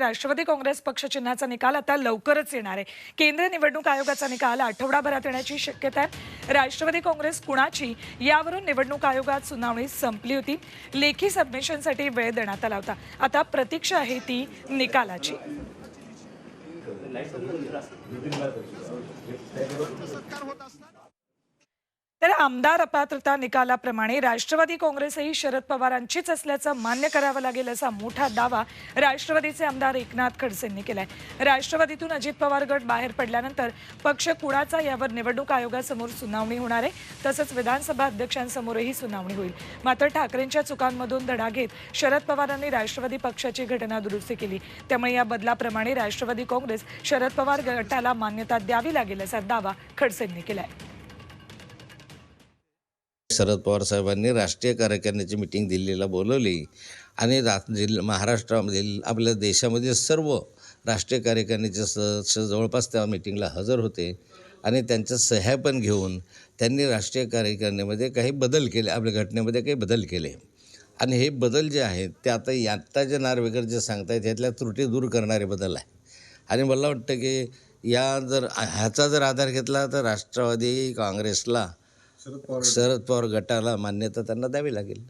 राष्ट्रवादी काँग्रेस पक्ष चिन्हाचा निकाल आता लवकरच येणार आहे. केंद्रीय निवडणूक आयोगाचा निकाल आठवडाभरात येण्याची शक्यता आहे. राष्ट्रवादी काँग्रेस कुणाची? यावरून निवडणूक आयोगात सुनावणी संपली होती. लेखी सबमिशनसाठी वेळ देण्यात आला होता. आता प्रतीक्षा आहे ती निकालाची. तर आमदार अपात्रता निकालाप्रमाणे राष्ट्रवादी काँग्रेसही शरद पवारांचीच असल्याचं मान्य करावं लागेल असा मोठा दावा राष्ट्रवादीचे आमदार एकनाथ खडसेंनी केलाय. राष्ट्रवादीतून अजित पवार गट बाहेर पडल्यानंतर पक्ष कुणाचा यावर निवडणूक आयोगासमोर सुनावणी होणार आहे? तसंच विधानसभा अध्यक्षांसमोरही सुनावणी होईल. मात्र ठाकरेंच्या चुकांमधून धडा घेत शरद पवारांनी राष्ट्रवादी पक्षाची घटना दुरुस्ती केली. त्यामुळे या बदलाप्रमाणे राष्ट्रवादी काँग्रेस शरद पवार गटाला मान्यता द्यावी लागेल असा दावा खडसेंनी केलाय. शरद पवार साहेबांनी राष्ट्रीय कार्यकारिणीची मिटिंग दिल्लीला बोलवली. आणि रा जिल्हा महाराष्ट्रामधील आपल्या देशामध्ये सर्व राष्ट्रीय कार्यकारिणीचे सदस्य जवळपास त्या मिटिंगला हजर होते. आणि त्यांच्या सह्या पण घेऊन त्यांनी राष्ट्रीय कार्यकारिणीमध्ये काही बदल केले आपल्या घटनेमध्ये काही बदल केले. आणि हे बदल जे आहेत ते आता आत्ता जे नार्वेकर जे सांगतायत ह्यातल्या त्रुटी दूर करणारे बदल आहे. आणि मला वाटतं की या जर ह्याचा जर आधार घेतला तर राष्ट्रवादी काँग्रेसला शरद पवार गटाला. मान्यता त्यांना द्यावी लागेल.